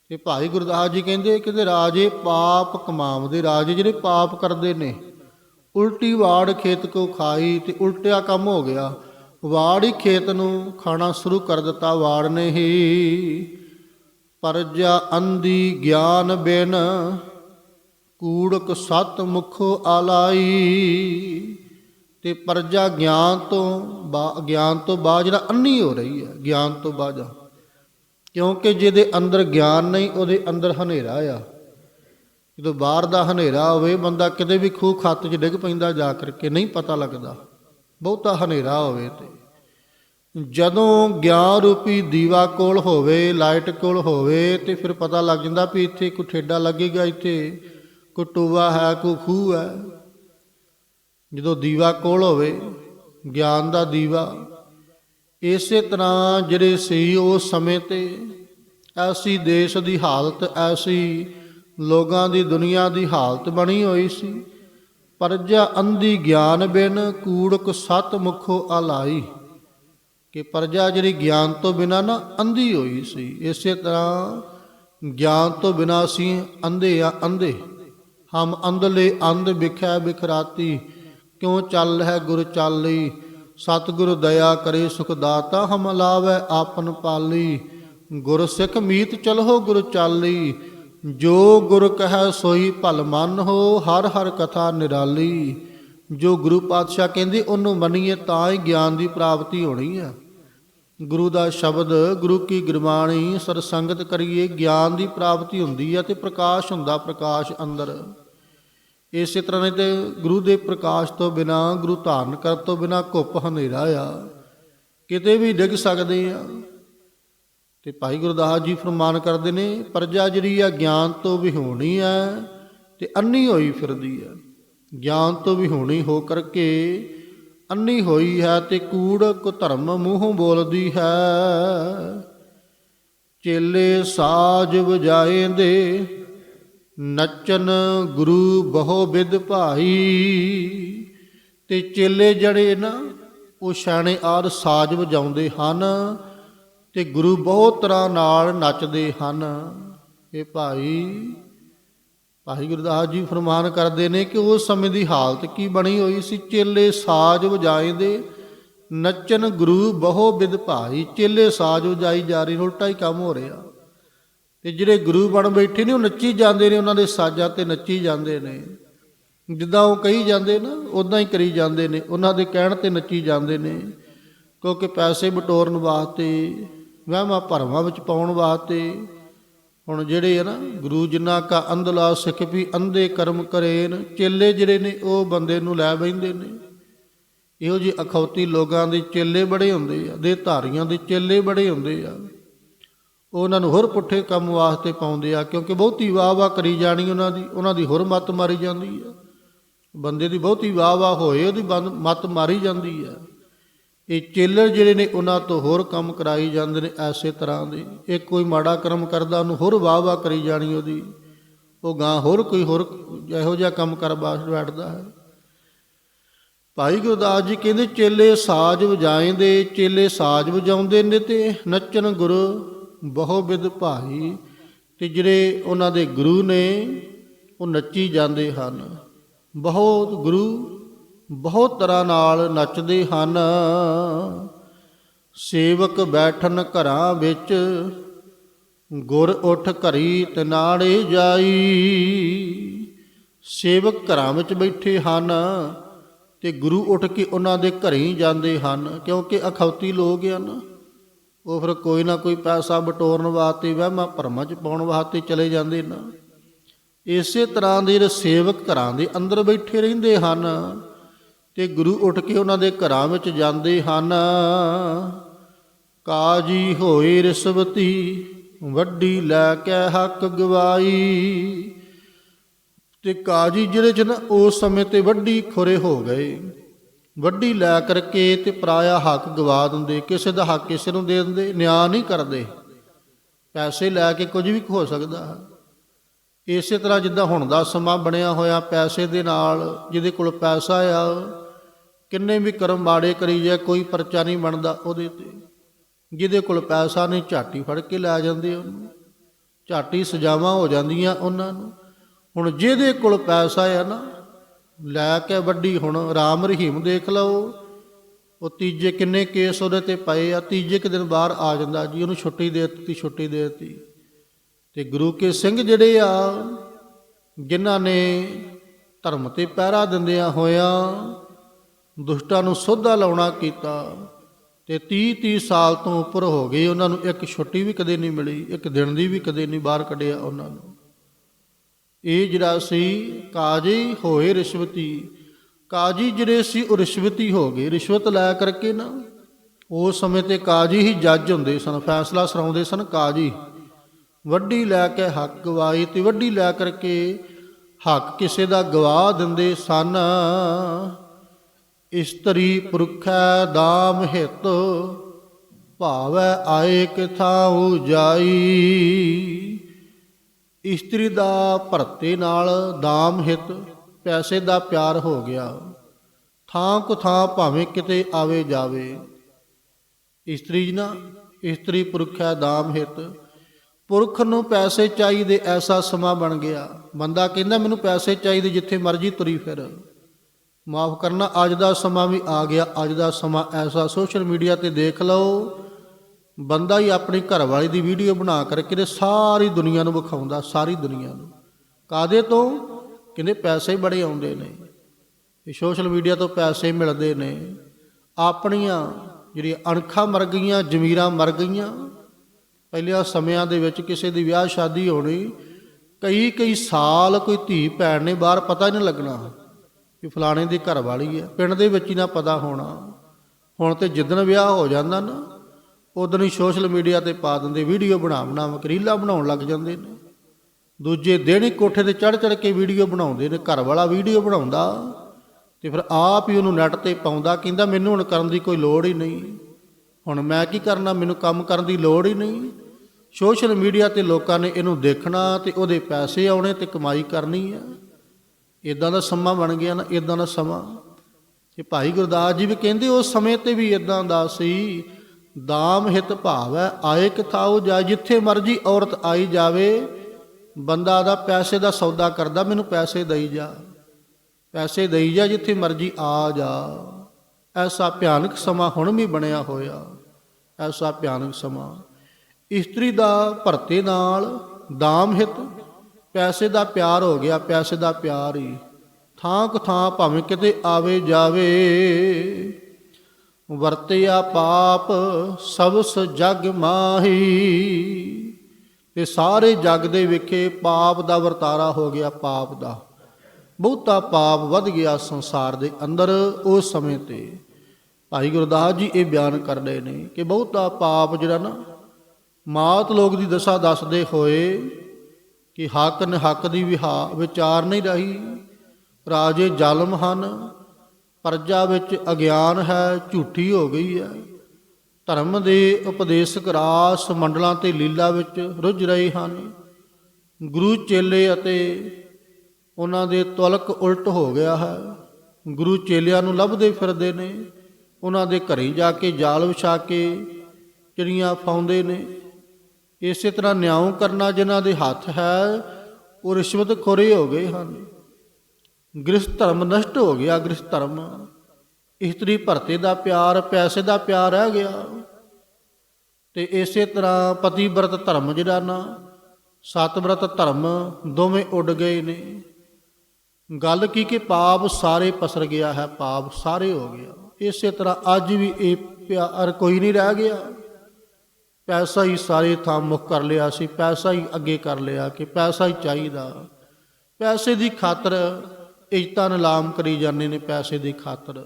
ਤੇ ਭਾਈ ਗੁਰਦਾਸ ਜੀ ਕਹਿੰਦੇ ਕਿ ਰਾਜੇ ਪਾਪ ਕਮਾਉਂਦੇ, ਰਾਜੇ ਜਿਹੜੇ ਪਾਪ ਕਰਦੇ ਨੇ, ਉਲਟੀ ਵਾੜ ਖੇਤ ਕੋ ਖਾਈ ਤੇ ਉਲਟਿਆ ਕੰਮ ਹੋ ਗਿਆ। ਵਾੜ ਹੀ ਖੇਤ ਨੂੰ ਖਾਣਾ ਸ਼ੁਰੂ ਕਰ ਦਿੱਤਾ, ਵਾੜ ਨੇ ਹੀ। ਪਰਜਾ ਅੰਧੀ ਗਿਆਨ ਬਿਨ, ਕੂੜਕ ਸਤ ਮੁਖੋ ਆਲਾਈ। ਤੇ ਪਰਜਾ ਗਿਆਨ ਤੋਂ ਬਾ- ਗਿਆਨ ਤੋਂ ਬਾਅਦ ਜਿਹੜਾ ਅੰਨੀ ਹੋ ਰਹੀ ਹੈ, ਗਿਆਨ ਤੋਂ ਬਾਅਦ ਕਿਉਂਕਿ ਜਿਹਦੇ ਅੰਦਰ ਗਿਆਨ ਨਹੀਂ, ਉਹਦੇ ਅੰਦਰ ਹਨੇਰਾ ਆ। ਜਦੋਂ ਬਾਹਰ ਦਾ ਹਨੇਰਾ ਹੋਵੇ, ਬੰਦਾ ਕਿਤੇ ਵੀ ਖੂਹ ਖੱਤ 'ਚ ਡਿੱਗ ਪੈਂਦਾ ਜਾ ਕਰਕੇ, ਨਹੀਂ ਪਤਾ ਲੱਗਦਾ। ਬਹੁਤਾ ਹਨੇਰਾ ਹੋਵੇ ਤੇ। ਜਦੋਂ ਗਿਆਨ ਰੂਪੀ ਦੀਵਾ ਕੋਲ ਹੋਵੇ, ਲਾਈਟ ਕੋਲ ਹੋਵੇ, ਤੇ ਫਿਰ ਪਤਾ ਲੱਗ ਜਾਂਦਾ ਵੀ ਇੱਥੇ ਕੋਈ ਠੇਡਾ ਲੱਗੇਗਾ, ਇੱਥੇ ਕੋਈ ਟੂਆ ਹੈ, ਕੋਈ ਖੂਹ ਹੈ। ਜਦੋਂ ਦੀਵਾ ਕੋਲ ਹੋਵੇ, ਗਿਆਨ ਦਾ ਦੀਵਾ, ਇਸੇ ਤਰ੍ਹਾਂ ਜਿਹੜੇ ਸੀ ਉਸ ਸਮੇਂ ਤੇ, ਐਸੀ ਦੇਸ਼ ਦੀ ਹਾਲਤ, ਐਸੀ ਲੋਕਾਂ ਦੀ ਦੁਨੀਆ ਦੀ ਹਾਲਤ ਬਣੀ ਹੋਈ ਸੀ। ਪਰਜਾ ਅੰਧੀ ਗਿਆਨ ਬਿਨ ਕੂੜਕ ਸਤ ਮੁਖੋ ਆਲਾਈ। ਕਿ ਪ੍ਰਜਾ ਜਿਹੜੀ ਗਿਆਨ ਤੋਂ ਬਿਨਾ ਨਾ ਅੰਧੀ ਹੋਈ ਸੀ, ਇਸੇ ਤਰ੍ਹਾਂ ਗਿਆਨ ਤੋਂ ਬਿਨਾ ਅਸੀਂ ਅੰਧੇ ਆ ਅੰਧੇ। ਹਮ ਅੰਧਲੇ ਅੰਧ ਵਿਖੈ ਵਿਖਰਾਤੀ ਕਿਉਂ ਚੱਲ ਹੈ ਗੁਰ ਚਾਲੀ? ਸਤਿਗੁਰ ਦਇਆ ਕਰੇ ਸੁਖ ਦਾਤਾ, ਹਮ ਲਾਵੇ ਆਪਨ ਪਾਲੀ। ਗੁਰ ਸਿੱਖ ਮੀਤ ਚਲੋ ਗੁਰ ਚਾਲੀ, ਜੋ ਗੁਰ ਕਹੈ ਸੋਈ ਭਲ ਮਨ ਹੋ, ਹਰ ਹਰ ਕਥਾ ਨਿਰਾਲੀ। ਜੋ ਗੁਰੂ ਪਾਤਸ਼ਾਹ ਕਹਿੰਦੇ, ਉਹਨੂੰ ਮੰਨੀਏ ਤਾਂ ਹੀ ਗਿਆਨ ਦੀ ਪ੍ਰਾਪਤੀ ਹੋਣੀ ਆ ਗੁਰੂ ਦਾ ਸ਼ਬਦ, ਗੁਰੂ ਕੀ ਗੁਰਬਾਣੀ, ਸਰਸੰਗਤ ਕਰੀਏ, ਗਿਆਨ ਦੀ ਪ੍ਰਾਪਤੀ ਹੁੰਦੀ ਹੈ ਤੇ ਪ੍ਰਕਾਸ਼ ਹੁੰਦਾ ਪ੍ਰਕਾਸ਼ ਅੰਦਰ। ਇਸੇ ਤਰ੍ਹਾਂ ਨੇ ਤੇ ਗੁਰੂ ਦੇ ਪ੍ਰਕਾਸ਼ ਤੋਂ ਬਿਨਾ, ਗੁਰੂ ਧਾਰਨ ਕਰਨ ਤੋਂ ਬਿਨਾ ਘੁੱਪ ਹਨੇਰਾ ਆ। ਕਿਤੇ ਵੀ ਡਿੱਗ ਸਕਦੇ ਆ। ਤੇ ਭਾਈ ਗੁਰਦਾਸ ਜੀ ਫਰਮਾਨ ਕਰਦੇ ਨੇ, ਪ੍ਰਜਾ ਜਿਹੜੀ ਆ, ਗਿਆਨ ਤੋਂ ਵਿਹੋਣੀ ਆ ਤੇ ਅੰਨੀ ਹੋਈ ਫਿਰਦੀ ਆ ਗਿਆਨ ਤੋਂ ਵੀ ਵਿਹੋਣੀ ਹੋ ਕਰਕੇ ਅੰਨੀ ਹੋਈ ਹੈ ਤੇ ਕੂੜ ਕੁ ਧਰਮ ਮੂੰਹੋਂ ਬੋਲਦੀ ਹੈ। ਚੇਲੇ ਸਾਜ ਵਜਾਏਂਦੇ, ਨੱਚਨ ਗੁਰੂ ਬਹੁ ਵਿਦ ਭਾਈ। ਤੇ ਚੇਲੇ ਜਿਹੜੇ ਨਾ, ਉਹ ਛਾਣੇ ਆਦ ਸਾਜ ਵਜਾਉਂਦੇ ਹਨ ਤੇ ਗੁਰੂ ਬਹੁਤ ਤਰ੍ਹਾਂ ਨਾਲ ਨੱਚਦੇ ਹਨ। ਇਹ ਭਾਈ ਭਾਈ ਗੁਰਦਾਸ ਜੀ ਫਰਮਾਨ ਕਰਦੇ ਨੇ ਕਿ ਉਸ ਸਮੇਂ ਦੀ ਹਾਲਤ ਕੀ ਬਣੀ ਹੋਈ ਸੀ? ਚੇਲੇ ਸਾਜ ਵਜਾਏਂਦੇ ਨੱਚਨ ਗੁਰੂ ਬਹੁ ਵਿਦ ਭਾਈ। ਚੇਲੇ ਸਾਜ ਵਜਾਈ ਜਾ ਰਹੀ, ਉਲਟਾ ਹੀ ਕੰਮ ਹੋ ਰਿਹਾ। ਤੇ ਜਿਹੜੇ ਗੁਰੂ ਬਣ ਬੈਠੇ ਨੇ, ਉਹ ਨੱਚੀ ਜਾਂਦੇ ਨੇ, ਉਹਨਾਂ ਦੇ ਸਾਜ਼ਾਂ ਤੇ ਨੱਚੀ ਜਾਂਦੇ ਨੇ। ਜਿੱਦਾਂ ਉਹ ਕਹੀ ਜਾਂਦੇ ਨਾ ਉਦਾਂ ਹੀ ਕਰੀ ਜਾਂਦੇ ਨੇ। ਉਹਨਾਂ ਦੇ ਕਹਿਣ ਤੇ ਨੱਚੀ ਜਾਂਦੇ ਨੇ। ਕਿਉਂਕਿ ਪੈਸੇ ਬਟੋਰਨ ਵਾਸਤੇ, ਵਹਿਮਾਂ ਭਰਮਾਂ ਵਿੱਚ ਪਾਉਣ ਵਾਸਤੇ ਹੁਣ ਜਿਹੜੇ ਆ ਨਾ, ਗੁਰੂ ਜਿਨ੍ਹਾਂ ਕਾ ਅੰਧਲਾ ਸਿੱਖ ਵੀ ਅੰਧੇ ਕਰਮ ਕਰੇਨ, ਚੇਲੇ ਜਿਹੜੇ ਨੇ ਉਹ ਬੰਦੇ ਨੂੰ ਲੈ ਬੈਂਦੇ ਨੇ। ਇਹੋ ਜਿਹੇ ਅਖੌਤੀ ਲੋਕਾਂ ਦੇ ਚੇਲੇ ਬੜੇ ਹੁੰਦੇ ਆ, ਦੇ ਧਾਰੀਆਂ ਦੇ ਚੇਲੇ ਬੜੇ ਹੁੰਦੇ ਆ। ਉਹ ਉਹਨਾਂ ਨੂੰ ਹੋਰ ਪੁੱਠੇ ਕੰਮ ਵਾਸਤੇ ਪਾਉਂਦੇ ਆ, ਕਿਉਂਕਿ ਬਹੁਤੀ ਵਾਹ ਵਾਹ ਕਰੀ ਜਾਣੀ ਉਹਨਾਂ ਦੀ ਉਹਨਾਂ ਦੀ ਹੋਰ ਮੱਤ ਮਾਰੀ ਜਾਂਦੀ ਆ। ਬੰਦੇ ਦੀ ਬਹੁਤੀ ਵਾਹ ਵਾਹ ਹੋਏ, ਉਹਦੀ ਬੰਦ- ਮੱਤ ਮਾਰੀ ਜਾਂਦੀ ਆ। ਇਹ ਚੇਲਰ ਜਿਹੜੇ ਨੇ, ਉਹਨਾਂ ਤੋਂ ਹੋਰ ਕੰਮ ਕਰਾਈ ਜਾਂਦੇ ਨੇ ਐਸੇ ਤਰ੍ਹਾਂ ਦੇ। ਇਹ ਕੋਈ ਮਾੜਾ ਕਰਮ ਕਰਦਾ, ਉਹਨੂੰ ਹੋਰ ਵਾਹ ਵਾਹ ਕਰੀ ਜਾਣੀ ਉਹਦੀ। ਉਹ ਗਾਂ ਹੋਰ ਕੋਈ ਹੋਰ ਇਹੋ ਜਿਹਾ ਕੰਮ ਕਰ ਬੈਠਦਾ ਹੈ। ਭਾਈ ਗੁਰਦਾਸ ਜੀ ਕਹਿੰਦੇ, ਚੇਲੇ ਸਾਜ ਵਜਾਏਂਦੇ ਚੇਲੇ ਸਾਜ ਵਜਾਉਂਦੇ ਨੇ ਤੇ ਨੱਚਣ ਗੁਰ ਬਹੁ ਵਿਦ ਭਾਈ। ਤੇ ਜਿਹੜੇ ਉਹਨਾਂ ਦੇ ਗੁਰੂ ਨੇ, ਉਹ ਨੱਚੀ ਜਾਂਦੇ ਹਨ। ਬਹੁਤ ਗੁਰੂ ਬਹੁਤ ਤਰ੍ਹਾਂ ਨਾਲ ਨੱਚਦੇ ਹਨ। ਸੇਵਕ ਬੈਠਨ ਘਰਾਂ ਵਿੱਚ, ਗੁਰ ਉਠ ਘਰੀ ਤਨਾੜੇ ਜਾਈ। ਸੇਵਕ ਘਰਾਂ ਵਿੱਚ ਬੈਠੇ ਹਨ ਤੇ ਗੁਰੂ ਉੱਠ ਕੇ ਉਹਨਾਂ ਦੇ ਘਰੇ ਹੀ ਜਾਂਦੇ ਹਨ, ਕਿਉਂਕਿ ਅਖੌਤੀ ਲੋਕ ਹਨ। ਉਹ ਫਿਰ ਕੋਈ ਨਾ ਕੋਈ ਪੈਸਾ ਬਟੋਰਨ ਵਾਸਤੇ, ਵਹਿਮਾਂ ਭਰਮਾਂ ਚ ਪਾਉਣ ਵਾਸਤੇ ਚਲੇ ਜਾਂਦੇ ਨਾ। ਇਸੇ ਤਰ੍ਹਾਂ ਦੇ ਸੇਵਕ ਘਰਾਂ ਦੇ ਅੰਦਰ ਬੈਠੇ ਰਹਿੰਦੇ ਹਨ। ਤੇ ਗੁਰੂ ਉੱਠ ਕੇ ਉਹਨਾਂ ਦੇ ਘਰਾਂ ਵਿੱਚ ਜਾਂਦੇ ਹਨ। ਕਾਜੀ ਹੋਏ ਰਿਸ਼ਵਤੀ, ਵੱਡੀ ਲੈ ਕੇ ਹੱਕ ਗਵਾਈ। ਤੇ ਕਾਜੀ ਜਿਹੜੇ ਚ ਨਾ, ਉਸ ਸਮੇਂ ਤੇ ਵੱਡੀ ਖੁਰੇ ਹੋ ਗਏ। ਵੱਡੀ ਲੈ ਕਰਕੇ ਤੇ ਪਰਾਇਆ ਹੱਕ ਗਵਾ ਦਿੰਦੇ, ਕਿਸੇ ਦਾ ਹੱਕ ਕਿਸੇ ਨੂੰ ਦੇ ਦਿੰਦੇ, ਨਿਆਂ ਨਹੀਂ ਕਰਦੇ। ਪੈਸੇ ਲੈ ਕੇ ਕੁਝ ਵੀ ਹੋ ਸਕਦਾ। ਇਸੇ ਤਰ੍ਹਾਂ ਜਿੱਦਾਂ ਹੁਣ ਦਾ ਸਮਾਂ ਬਣਿਆ ਹੋਇਆ, ਪੈਸੇ ਦੇ ਨਾਲ ਜਿਹਦੇ ਕੋਲ ਪੈਸਾ ਆ ਕਿੰਨੇ ਵੀ ਕਰਮ ਮਾੜੇ ਕਰੀ ਜਾਏ ਕੋਈ ਪਰਚਾ ਨਹੀਂ ਬਣਦਾ ਉਹਦੇ ਤੇ। ਜਿਹਦੇ ਕੋਲ ਪੈਸਾ ਨਹੀਂ, ਝਾਟੀ ਫੜ ਕੇ ਲੈ ਜਾਂਦੇ ਉਹਨੂੰ। ਝਾਟੀ ਸਜ਼ਾਵਾਂ ਹੋ ਜਾਂਦੀਆਂ ਉਹਨਾਂ ਨੂੰ। ਹੁਣ ਜਿਹਦੇ ਕੋਲ ਪੈਸਾ ਆ ਨਾ, ਲੈ ਕੇ ਵੱਡੀ ਹੁਣ ਰਾਮ ਰਹੀਮ ਦੇਖ ਲਓ। ਉਹ ਤੀਜੇ ਕਿੰਨੇ ਕੇਸ ਉਹਦੇ ਤੇ ਪਏ ਆ, ਤੀਜੇ ਕੁ ਦਿਨ ਬਾਹਰ ਆ ਜਾਂਦਾ ਜੀ, ਉਹਨੂੰ ਛੁੱਟੀ ਦੇ ਦਿੱਤੀ, ਛੁੱਟੀ ਦੇ ਦਿੱਤੀ। ਤੇ ਗੁਰੂ ਕੇ ਸਿੰਘ ਜਿਹੜੇ ਆ, ਜਿਨ੍ਹਾਂ ਨੇ ਧਰਮ ਤੇ ਪਹਿਰਾ ਦਿੰਦਿਆਂ ਹੋਇਆਂ ਦੁਸ਼ਟਾਂ ਨੂੰ ਸੋਧਾ ਲਾਉਣਾ ਕੀਤਾ ਤੇ 30 30 ਸਾਲ ਤੋਂ ਉੱਪਰ ਹੋ ਗਏ ਉਹਨਾਂ ਨੂੰ ਇੱਕ ਛੁੱਟੀ ਵੀ ਕਦੇ ਨਹੀਂ ਮਿਲੀ, ਇੱਕ ਦਿਨ ਦੀ ਵੀ ਕਦੇ ਨਹੀਂ ਬਾਹਰ ਕੱਢਿਆ ਉਹਨਾਂ ਨੂੰ। ਇਹ ਜਿਹੜਾ ਸੀ ਕਾਜੀ ਹੋਏ ਰਿਸ਼ਵਤੀ, ਕਾਜੀ ਜਿਹੜੇ ਸੀ ਉਹ ਰਿਸ਼ਵਤੀ ਹੋ ਗਏ। ਰਿਸ਼ਵਤ ਲੈ ਕਰਕੇ ਨਾ ਉਸ ਸਮੇਂ ਤੇ ਕਾਜੀ ਹੀ ਜੱਜ ਹੁੰਦੇ ਸਨ, ਫੈਸਲਾ ਸੁਣਾਉਂਦੇ ਸਨ ਕਾਜੀ। ਵੱਡੀ ਲੈ ਕੇ ਹੱਕ ਗਵਾਈ ਤੇ ਵੱਡੀ ਲੈ ਕਰਕੇ ਹੱਕ ਕਿਸੇ ਦਾ ਗਵਾ ਦਿੰਦੇ ਸਨ। ਇਸਤਰੀ ਪੁਰਖੈ ਦਾਮ ਹਿਤ ਭਾਵੈ ਆਏ ਕਿਥਾਉ ਜਾਈ। ਇਸਤਰੀ ਦਾ ਭਰਤੇ ਨਾਲ ਦਾਮ ਹਿਤ ਪੈਸੇ ਦਾ ਪਿਆਰ ਹੋ ਗਿਆ। ਥਾਂ ਕੁ ਥਾਂ ਭਾਵੇਂ ਕਿਤੇ ਆਵੇ ਜਾਵੇ। ਇਸਤਰੀ ਜੀ ਨਾ, ਇਸਤਰੀ ਹੈ ਦਾਮ ਹਿਤ ਪੁਰਖ ਨੂੰ ਪੈਸੇ ਚਾਹੀਦੇ ਐਸਾ ਸਮਾਂ ਬਣ ਗਿਆ। ਬੰਦਾ ਕਹਿੰਦਾ, ਮੈਨੂੰ ਪੈਸੇ ਚਾਹੀਦੇ ਜਿੱਥੇ ਮਰਜ਼ੀ ਤੁਰੀ ਫਿਰ। ਮਾਫ ਕਰਨਾ, ਅੱਜ ਦਾ ਸਮਾਂ ਵੀ ਆ ਗਿਆ। ਅੱਜ ਦਾ ਸਮਾਂ ਐਸਾ ਸੋਸ਼ਲ ਮੀਡੀਆ ਤੇ ਦੇਖ ਲਓ। ਬੰਦਾ ਹੀ ਆਪਣੀ ਘਰਵਾਲੀ ਦੀ ਵੀਡੀਓ ਬਣਾ ਕਰਕੇ ਤੇ ਸਾਰੀ ਦੁਨੀਆ ਨੂੰ ਵਿਖਾਉਂਦਾ, ਸਾਰੀ ਦੁਨੀਆ ਨੂੰ। ਕਾਦੇ ਤੋਂ? ਕਹਿੰਦੇ ਪੈਸੇ ਬੜੇ ਆਉਂਦੇ ਨੇ। ਇਹ ਸੋਸ਼ਲ ਮੀਡੀਆ ਤੋਂ ਪੈਸੇ ਮਿਲਦੇ ਨੇ। ਆਪਣੀਆਂ ਜਿਹੜੀਆਂ ਅਣਖਾਂ ਮਰ ਗਈਆਂ, ਜ਼ਮੀਰਾਂ ਮਰ ਗਈਆਂ। ਪਹਿਲਿਆਂ ਸਮਿਆਂ ਦੇ ਵਿੱਚ ਕਿਸੇ ਦੀ ਵਿਆਹ ਸ਼ਾਦੀ ਹੋਣੀ ਕਈ ਕਈ ਸਾਲ ਕੋਈ ਧੀ ਭੈਣ ਨੇ ਬਾਹਰ ਪਤਾ ਹੀ ਨਹੀਂ ਲੱਗਣਾ। ਕਿ ਫਲਾਣੇ ਦੀ ਘਰ ਵਾਲੀ ਹੈ, ਪਿੰਡ ਦੇ ਵਿੱਚ ਹੀ ਨਾ ਪਤਾ ਹੋਣਾ। ਹੁਣ ਤੇ ਜਿੱਦਣ ਵਿਆਹ ਹੋ ਜਾਂਦਾ ਨਾ ਉਦੋਂ ਹੀ ਸੋਸ਼ਲ ਮੀਡੀਆ ਤੇ ਪਾ ਦਿੰਦੇ, ਵੀਡੀਓ ਬਣਾ ਬਣਾ ਕੇ ਰੀਲਾਂ ਬਣਾਉਣ ਲੱਗ ਜਾਂਦੇ ਨੇ। ਦੂਜੇ ਦਿਨ ਹੀ ਕੋਠੇ ਤੇ ਚੜ ਚੜ ਕੇ ਵੀਡੀਓ ਬਣਾਉਂਦੇ ਨੇ ਘਰ ਵਾਲਾ ਵੀਡੀਓ ਬਣਾਉਂਦਾ, ਤੇ ਫਿਰ ਆਪ ਹੀ ਉਹਨੂੰ ਨੈਟ ਤੇ ਪਾਉਂਦਾ, ਕਹਿੰਦਾ ਮੈਨੂੰ ਹੁਣ ਕਰਨ ਦੀ ਕੋਈ ਲੋੜ ਹੀ ਨਹੀਂ। ਹੁਣ ਮੈਂ ਕੀ ਕਰਨਾ, ਮੈਨੂੰ ਕੰਮ ਕਰਨ ਦੀ ਲੋੜ ਹੀ ਨਹੀਂ। ਸੋਸ਼ਲ ਮੀਡੀਆ ਤੇ ਲੋਕਾਂ ਨੇ ਇਹਨੂੰ ਦੇਖਣਾ ਤੇ ਉਹਦੇ ਪੈਸੇ ਆਉਣੇ ਤੇ ਕਮਾਈ ਕਰਨੀ ਆ। ਇਦਾਂ ਦਾ ਸਮਾਂ ਬਣ ਗਿਆ ਨਾ ਇਦਾਂ ਦਾ ਸਮਾਂ। ਇਹ ਭਾਈ ਗੁਰਦਾਸ ਜੀ ਵੀ ਕਹਿੰਦੇ, ਉਸ ਸਮੇਂ ਤੇ ਵੀ ਇਦਾਂ ਦਾ ਸੀ। ਦਾਮ ਹਿਤ ਭਾਵ ਹੈ ਆਏ ਕਿਥਾਉ ਜਾ, ਜਿੱਥੇ ਮਰਜ਼ੀ ਔਰਤ ਆਈ ਜਾਵੇ, ਬੰਦਾ ਦਾ ਪੈਸੇ ਦਾ ਸੌਦਾ ਕਰਦਾ, ਮੈਨੂੰ ਪੈਸੇ ਦੇਈ ਜਾ। ਪੈਸੇ ਦੇਈ ਜਾ, ਜਿੱਥੇ ਮਰਜ਼ੀ ਆ ਜਾ। ਐਸਾ ਭਿਆਨਕ ਸਮਾਂ ਹੁਣ ਵੀ ਬਣਿਆ ਹੋਇਆ। ਐਸਾ ਭਿਆਨਕ ਸਮਾਂ। ਇਸਤਰੀ ਦਾ ਭਰਤੇ ਨਾਲ ਦਾਮ ਹਿਤ ਪੈਸੇ ਦਾ ਪਿਆਰ ਹੋ ਗਿਆ, ਪੈਸੇ ਦਾ ਪਿਆਰ ਹੀ। ਥਾਂ ਕੁ ਥਾਂ ਭਾਵੇਂ ਕਿਤੇ ਆਵੇ ਜਾਵੇ। ਵਰਤਿਆ ਪਾਪ ਸਭਸ ਜਗ ਮਾਹੀ। ਤੇ ਸਾਰੇ ਜਗ ਦੇ ਵਿਖੇ ਪਾਪ ਦਾ ਵਰਤਾਰਾ ਹੋ ਗਿਆ ਪਾਪ ਦਾ। ਬਹੁਤਾ ਪਾਪ ਵੱਧ ਗਿਆ ਸੰਸਾਰ ਦੇ ਅੰਦਰ ਉਸ ਸਮੇਂ ਤੇ। ਭਾਈ ਗੁਰਦਾਸ ਜੀ ਇਹ ਬਿਆਨ ਕਰਦੇ ਨੇ ਕਿ ਬਹੁਤਾ ਪਾਪ ਜਿਹੜਾ ਨਾ, ਮਾਤ ਲੋਕ ਦੀ ਦਸ਼ਾ ਦੱਸਦੇ ਹੋਏ ਕਿ ਹੱਕ ਨ ਹੱਕ ਦੀ ਵਿਹਾ, ਵਿਚਾਰ ਨਹੀਂ ਰਹੀ। ਰਾਜੇ ਜ਼ਾਲਮ ਹਨ। ਪ੍ਰਜਾ ਵਿੱਚ ਅਗਿਆਨ ਹੈ, ਝੂਠੀ ਹੋ ਗਈ ਹੈ। ਧਰਮ ਦੇ ਉਪਦੇਸ਼ਕ ਰਾਸ ਮੰਡਲਾਂ ਤੇ ਲੀਲਾ ਵਿੱਚ ਰੁੱਝ ਰਹੇ ਹਨ। ਗੁਰੂ ਚੇਲੇ ਅਤੇ ਉਹਨਾਂ ਦੇ ਤੁਲਕ ਉਲਟ ਹੋ ਗਿਆ ਹੈ। ਗੁਰੂ ਚੇਲਿਆਂ ਨੂੰ ਲੱਭਦੇ ਫਿਰਦੇ ਨੇ। ਉਹਨਾਂ ਦੇ ਘਰੇ ਜਾ ਕੇ ਜਾਲ ਵਿਛਾ ਕੇ ਚਿੜੀਆਂ ਫਾਉਂਦੇ ਨੇ। ਇਸੇ ਤਰ੍ਹਾਂ ਨਿਆਂ ਕਰਨਾ ਜਿਨ੍ਹਾਂ ਦੇ ਹੱਥ ਹੈ, ਉਹ ਰਿਸ਼ਵਤ ਖੋਰੇ ਹੋ ਗਏ ਹਨ। ਗ੍ਰਸਥ ਧਰਮ ਨਸ਼ਟ ਹੋ ਗਿਆ, ਗ੍ਰਸਥ ਧਰਮ। ਇਸਤਰੀ ਭਰਤੇ ਦਾ ਪਿਆਰ, ਪੈਸੇ ਦਾ ਪਿਆਰ ਰਹਿ ਗਿਆ। ਤੇ ਇਸੇ ਤਰ੍ਹਾਂ ਪਤੀ ਵਰਤ ਧਰਮ ਜਿਹੜਾ ਨਾ ਸਤ ਵਰਤ ਧਰਮ ਦੋਵੇਂ ਉੱਡ ਗਏ ਨੇ। ਗੱਲ ਕੀ ਕਿ ਪਾਪ ਸਾਰੇ ਪਸਰ ਗਿਆ ਹੈ, ਪਾਪ ਸਾਰੇ ਹੋ ਗਿਆ। ਇਸੇ ਤਰ੍ਹਾਂ ਅੱਜ ਵੀ ਇਹ ਪਿਆਰ ਕੋਈ ਨਹੀਂ ਰਹਿ ਗਿਆ। ਪੈਸਾ ਹੀ ਸਾਰੇ ਥਾਂ ਮੁੱਖ ਕਰ ਲਿਆ ਸੀ, ਪੈਸਾ ਹੀ ਅੱਗੇ ਕਰ ਲਿਆ ਕਿ ਪੈਸਾ ਹੀ ਚਾਹੀਦਾ। ਪੈਸੇ ਦੀ ਖਾਤਰ ਇੱਜ਼ਤਾਂ ਨਿਲਾਮ ਕਰੀ ਜਾਂਦੇ ਨੇ ਪੈਸੇ ਦੀ ਖਾਤਰ।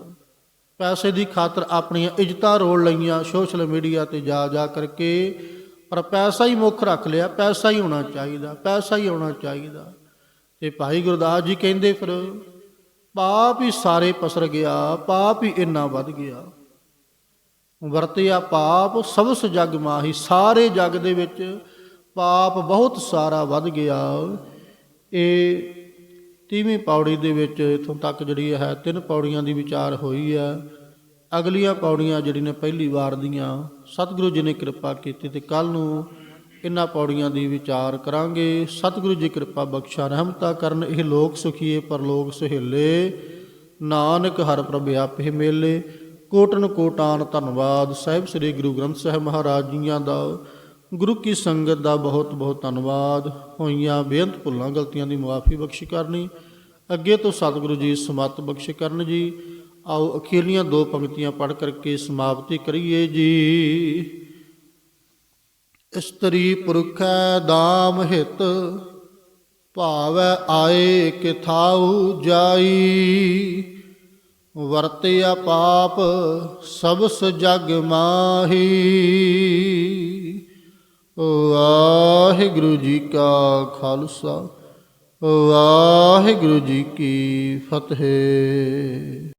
ਪੈਸੇ ਦੀ ਖਾਤਰ ਆਪਣੀਆਂ ਇੱਜ਼ਤਾਂ ਰੋਲ ਲਈਆਂ ਸੋਸ਼ਲ ਮੀਡੀਆ ਤੇ ਜਾ ਜਾ ਕਰਕੇ, ਪਰ ਪੈਸਾ ਹੀ ਮੁੱਖ ਰੱਖ ਲਿਆ, ਪੈਸਾ ਹੀ ਹੋਣਾ ਚਾਹੀਦਾ, ਪੈਸਾ ਹੀ ਹੋਣਾ ਚਾਹੀਦਾ। ਤੇ ਭਾਈ ਗੁਰਦਾਸ ਜੀ ਕਹਿੰਦੇ ਫਿਰ, ਪਾਪ ਹੀ ਸਾਰੇ ਪਸਰ ਗਿਆ, ਪਾਪ ਹੀ ਇੰਨਾ ਵੱਧ ਗਿਆ। ਵਰਤਿਆ ਪਾਪ ਸਭਸ ਜਗ ਮਾਹੀ, ਸਾਰੇ ਜਗ ਦੇ ਵਿੱਚ ਪਾਪ ਬਹੁਤ ਸਾਰਾ ਵੱਧ ਗਿਆ। ਇਹ ਤੀਵੀਂ ਪੌੜੀ ਦੇ ਵਿੱਚ ਇਥੋਂ ਤੱਕ ਜਿਹੜੀ ਹੈ, ਤਿੰਨ ਪੌੜੀਆਂ ਦੀ ਵਿਚਾਰ ਹੋਈ ਹੈ। ਅਗਲੀਆਂ ਪੌੜੀਆਂ ਜਿਹੜੀ ਨੇ ਪਹਿਲੀ ਵਾਰ ਦੀਆਂ, ਸਤਿਗੁਰੂ ਜੀ ਨੇ ਕਿਰਪਾ ਕੀਤੀ ਤੇ ਕੱਲ ਨੂੰ ਇਹਨਾਂ ਪੌੜੀਆਂ ਦੀ ਵਿਚਾਰ ਕਰਾਂਗੇ। ਸਤਿਗੁਰੂ ਜੀ ਕਿਰਪਾ ਬਖਸ਼ਾ, ਰਹਿਮਤਾ ਕਰਨ, ਇਹ ਲੋਕ ਸੁਖੀਏ, ਪਰਲੋਕ ਸੁਹੇਲੇ। ਨਾਨਕ ਹਰ ਪ੍ਰਭ ਆਪੇ ਮੇਲੇ। ਕੋਟਨ ਕੋਟਾਨ ਧੰਨਵਾਦ। ਸਾਹਿਬ ਸ੍ਰੀ ਗੁਰੂ ਗ੍ਰੰਥ ਸਾਹਿਬ ਮਹਾਰਾਜ ਜੀਆਂ ਦਾ, ਗੁਰੂ ਕੀ ਸੰਗਤ ਦਾ ਬਹੁਤ ਬਹੁਤ ਧੰਨਵਾਦ। ਹੋਈਆਂ ਬੇਅੰਤ ਭੁੱਲਾਂ ਗਲਤੀਆਂ ਦੀ ਮੁਆਫੀ ਬਖਸ਼ ਕਰਨੀ, ਅੱਗੇ ਤੋਂ ਸਤਿਗੁਰੂ ਜੀ ਸਮਤ ਬਖਸ਼ ਕਰਨ ਜੀ। ਆਓ ਅਖੀਲੀਆਂ ਦੋ ਪੰਕਤੀਆਂ ਪੜ੍ਹ ਕਰਕੇ ਸਮਾਪਤੀ ਕਰੀਏ ਜੀ। ਇਸਤਰੀ ਪੁਰਖੈ ਦਾਮ ਹਿਤ, ਭਾਵੈ ਆਏ ਕਿਥਾਉ ਜਾਈ। ਵਰਤਿਆ ਪਾਪ ਸਬਸ ਜਗ ਮਾਹੀ। ਵਾਹਿਗੁਰੂ ਜੀ ਕਾ ਖਾਲਸਾ ਵਾਹਿਗੁਰੂ ਜੀ ਕੀ ਫਤਿਹ।